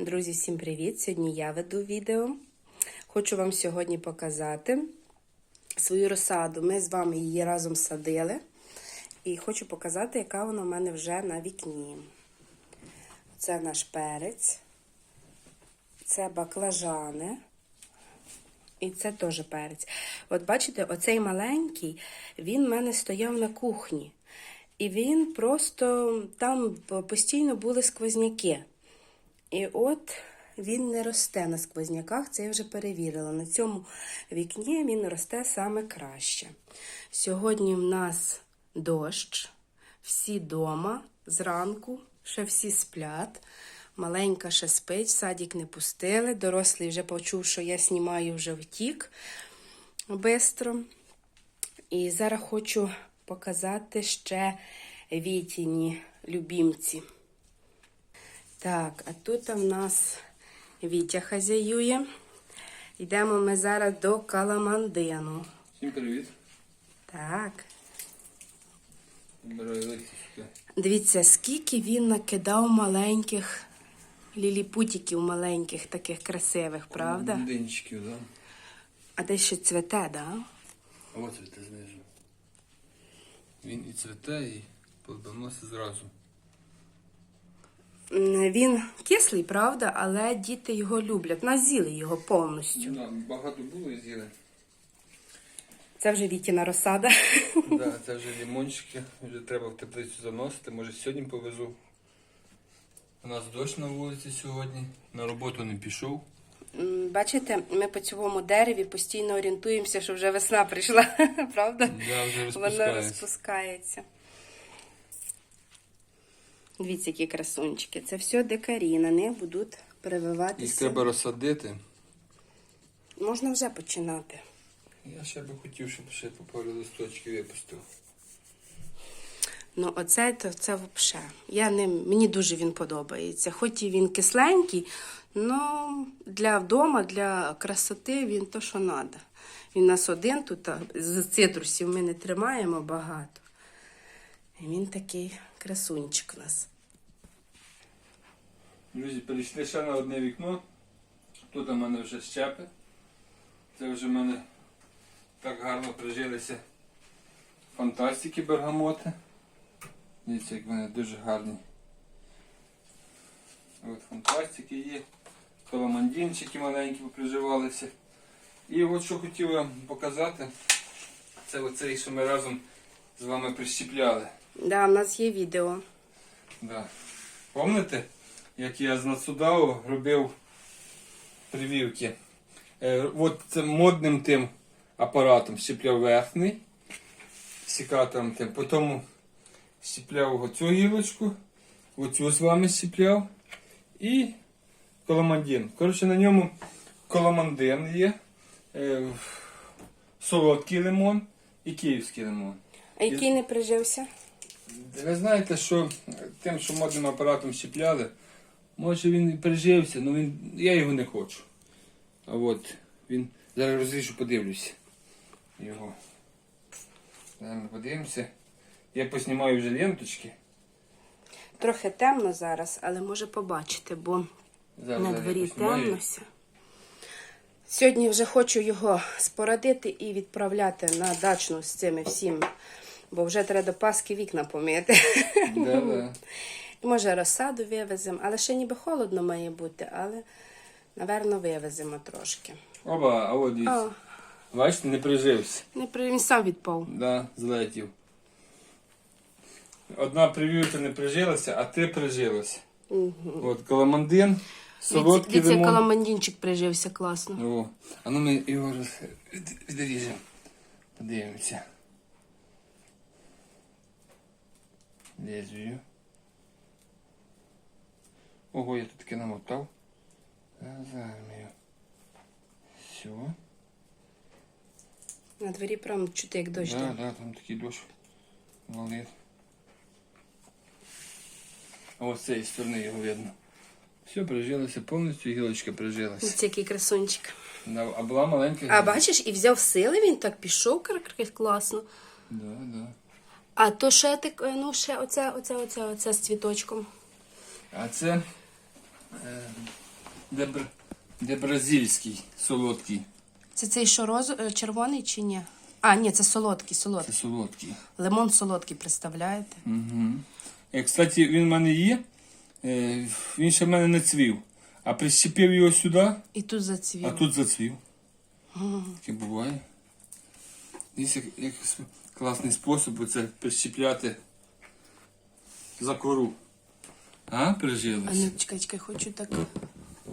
Друзі, всім привіт! Сьогодні я веду відео. Хочу вам сьогодні показати свою розсаду. Ми з вами її разом садили. І хочу показати, яка вона в мене вже на вікні. Це наш перець, це баклажани. І це теж перець. От бачите, оцей маленький, він в мене стояв на кухні. І він просто там постійно були сквозняки. І от він не росте на сквозняках, це я вже перевірила. На цьому вікні він росте саме краще. Сьогодні в нас дощ, всі дома зранку, ще всі сплять. Маленька ще спить, садик не пустили. Дорослий вже почув, що я знімаю вже втік бистро. І зараз хочу показати ще вітіні любімці. Так, а тут в нас Вітя хазяює. Йдемо ми зараз до Каламандину. Всім привіт. Так. Дивіться, скільки він накидав маленьких ліліпутіків маленьких, таких красивих, правда? Динчиків, да? А десь ще цвете, да? А от цвіте знизу. Він і цвіте, і плодоносить зразу. Він кислий, правда, але діти його люблять. Назіли його повністю. Да, багато було і з'їли. Це вже Вітіна розсада. Да, це вже лімончики, вже треба в теплицю заносити. Може сьогодні повезу. У нас дощ на вулиці сьогодні. На роботу не пішов. Бачите, ми по цьому дереві постійно орієнтуємося, що вже весна прийшла, правда? Да, вже Вона розпускається. Дивіться, які красунчики. Це все дикарі, на них будуть Їх прививатися. треба розсадити. Можна вже починати. Я ще би хотів, щоб ще по пару листочків випустив. Ну, оце то це взагалі. Я не, мені дуже він подобається. Хоч і він кисленький, але для вдома, для красоти він то, що треба. Він нас один тут, а з цитрусів ми не тримаємо багато. І він такий красунчик у нас. Друзі, перейшли ще на одне вікно. Тут у мене вже щепи. Це вже в мене так гарно прижилися фантастики бергамоти. Дивіться, як вони дуже гарні. От фантастики є. Коломандінчики маленькі поприживалися. І от що хотів вам показати, це оцей, що ми разом з вами прищіпляли. Да, в нас є відео. Да. Помните, як я з Нацудау робив прививки? Е, от цим модним тим апаратом щепляв верхній, сікатором тим, потім щепляв оцю гілочку, оцю з вами щепляв і коломандин. Коротше, на ньому коломандин є, е, солодкий лимон і київський лимон. А який не прижився? Ви знаєте, що тим, що модним апаратом щепляли, може він і пережився, але він, я його не хочу. А от він зараз розріжу, подивлюся його. Зараз подивимося. Я поснімаю вже ленточки. Трохи темно зараз, але може побачити, бо Зараз, на дворі темнося. Сьогодні вже хочу його спорадити і відправляти на дачну з цими всім, бо вже треба до Паски вікна помити. Да, да. Може розсаду вивеземо, але ще ніби холодно має бути, але, напевно, вивеземо трошки. Оба, а от дивіться. О, Бачите, не прижився. не при... він сам відпав. Да, злетів. Одна прививка не прижилася, а ти прижилася. Угу. От коломандин, солодкий Дивіться, лимон. каламандінчик прижився класно. О, а ну ми його роз... відріжемо. Подивимося. Лезвію. Ого, я тут таки намотав. Зазармію. Все. На дворі прям чути, як дощ. Да, йде. да, там такий дощ валить. А ось з цієї сторони його видно. Все, прижилося повністю, гілочка прижилася. Дивіться, який красунчик. Да, А була маленька. А бачиш, і взяв сили, він так пішов кар- класно. Да, да. А то ще так, е, ну ще оце, оце, оце, оце з цвіточком. А це е, де, бр- де бразильський солодкий. Це цей що роз... е, червоний чи ні? А, ні, це солодкий, Це солодкий. солодкий. Лимон солодкий, представляєте? Угу. І, кстати, він в мене є. Е, Він ще в мене не цвів. А прищепив його сюди, І тут зацвів. а тут зацвів. Таке буває. Дивіться, як, класний спосіб оце прищепляти за кору. А, А прижилось? ну, чекай, чекай, хочу так,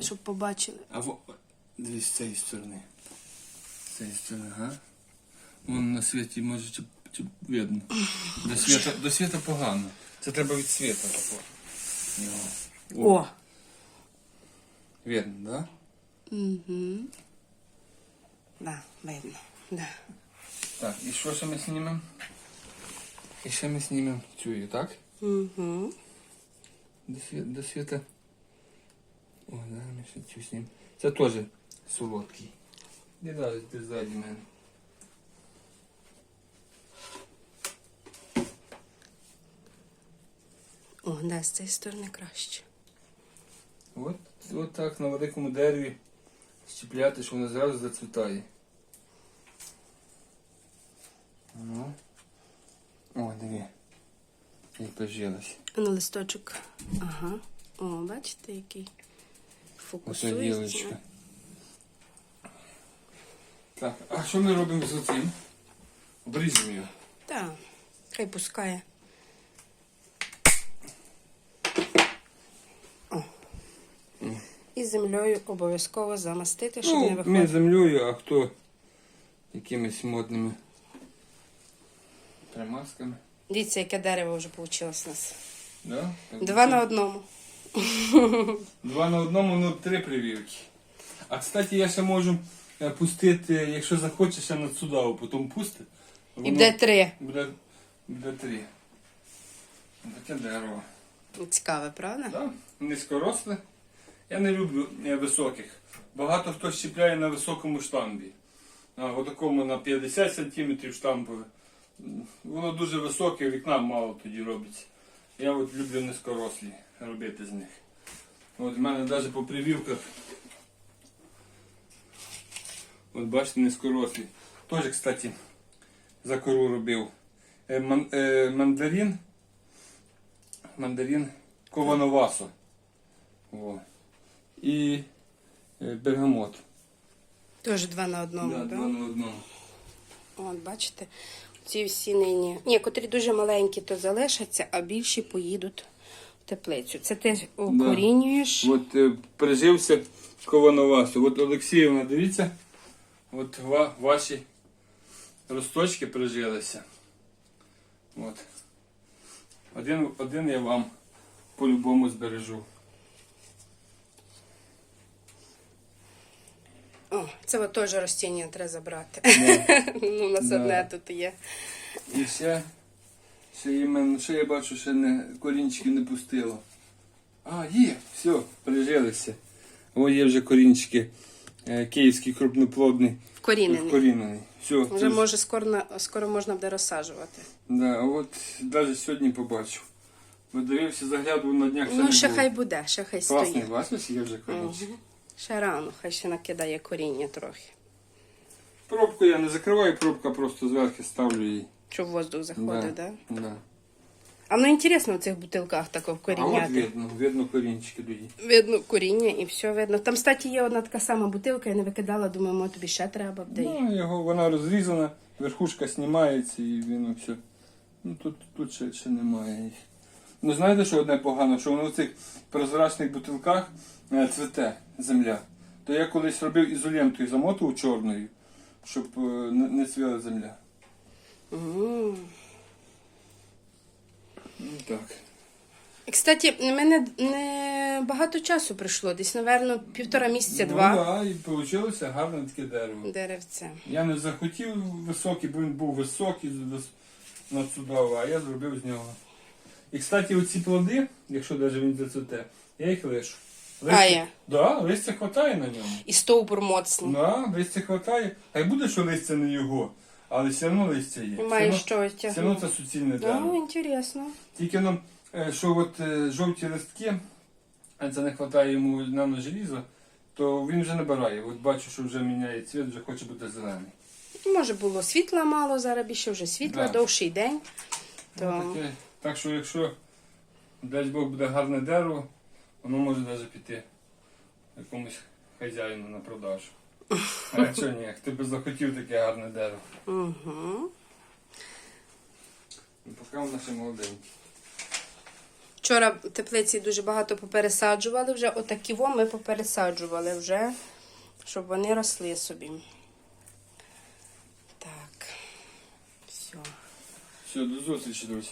щоб побачили. А во... дивись з цієї сторони. З цієї сторони, ага. Вон на світі може чи, чи видно. До світа, до світа погано. Це треба від світа такого. Його. О! Видно, да? Угу. Да, видно. Да. Так, і що ще ми знімемо? І ще ми знімемо цю, так? Угу. До, сві... до світа. О, зараз ми ще цю знімемо. Це теж солодкий. Не далі, ти ззаді мене. О, да, з цієї сторони краще. От, от так на великому дереві щепляти, що воно зразу зацвітає. Ну. О, диви. Як пожилось. На листочок. Ага. О, бачите, який фокусується. дівчинка. Так, а що ми робимо з цим? Обріжемо його. Так, хай пускає. О. І землею обов'язково замастити, щоб не Ну, ми землею, а хто якимись модними примазками. Дивіться, яке дерево вже вийшло у нас. Да? Два на одному. Два на одному, ну три прививки. А кстати, я ще можу е, пустити, якщо захочеш, ще над судаву, потім пусти. І буде три. Буде, буде три. Таке дерево. Цікаве, правда? Да? Низькоросле. Я не люблю е, високих. Багато хто щепляє на високому штамбі. На отакому на 50 см штамбове. Воно дуже високе, вікна мало тоді робиться. Я от люблю низькорослі робити з них. От в мене навіть по прививках. От бачите, низькорослі. Теж, кстати, за кору робив. Е, ман, е, мандарин. Мандарин Ковановасо. О. І е, бергамот. Теж два на одному, Да, так? два на одному. От, бачите, ці всі нині. Ні, котрі дуже маленькі, то залишаться, а більші поїдуть в теплицю. Це ти укорінюєш. От е, прижився Ковановасо. От Олексіївна, дивіться. От ва, ваші росточки прижилися. От. Один, один я вам по-любому збережу. О, це от теж ростіння треба забрати. Да. ну, у нас Да. одне тут є. І ще, ще, іменно, ще я бачу, ще не, корінчиків не пустило. А, є, все, прижилися. О, є вже корінчики. Е, київський крупноплодний, Вкорінений. вкорінений. Все, Вже може скоро, на- скоро можна буде розсаджувати. Да, от навіть сьогодні побачив. Бо дивився, заглядував на днях. Ну, ще було. хай буде, ще хай Класний, стоїть. бачиш, є вже корінчик. Мгм. Ще рано, хай ще накидає коріння трохи. Пробку я не закриваю, пробка просто зверху ставлю її. Щоб воздух заходив, да. Да. А ну інтересно в цих бутилках тако А от видно, видно корінчики тоді. Видно коріння і все видно. Там, кстати, є одна така сама бутилка, я не викидала, думаю, мо тобі ще треба буде. Ну, його, вона розрізана, верхушка знімається і він все. Ну тут, тут ще, ще немає. Ну знаєте, що одне погано, що воно в цих прозрачних бутилках цвете земля. То я колись робив ізолентою, замотував чорною, щоб е, не, цвіла земля. Ну так. Кстати, мене не багато часу прийшло, десь, напевно, півтора місяця, Ну, два да, і вийшло гарне таке дерево. деревця. Я не захотів високий, бо він був високий вис- над судово, а я зробив з нього. І, кстати, оці плоди, якщо навіть він зацвете, я їх лишу. А я? Да, листя хватає на ньому. І стовбур моцний. Да, листя хватає. Хай буде, що листя не його, але все одно листя є. Має Все що одно- Все одно тягнути. це суцільне Ну, дерево. інтересно. Тільки нам, е, що от е, жовті листки, а це не вистачає йому нано желіза, то він вже набирає. От бачу, що вже міняє цвіт, вже хоче бути зелений. Може було світла мало, зараз більше вже світла, Да. довший день. То... Ну, таке. Так що якщо дасть Бог буде гарне дерево, воно може навіть піти якомусь хазяїну на продажу. А якщо ні, хто би захотів таке гарне дерево. Угу. Ну, Поки воно ще молоденьке. Вчора теплиці дуже багато попересаджували вже. Отакі во ми попересаджували вже, щоб вони росли собі. Так. Все. Все, до зустрічі, друзі.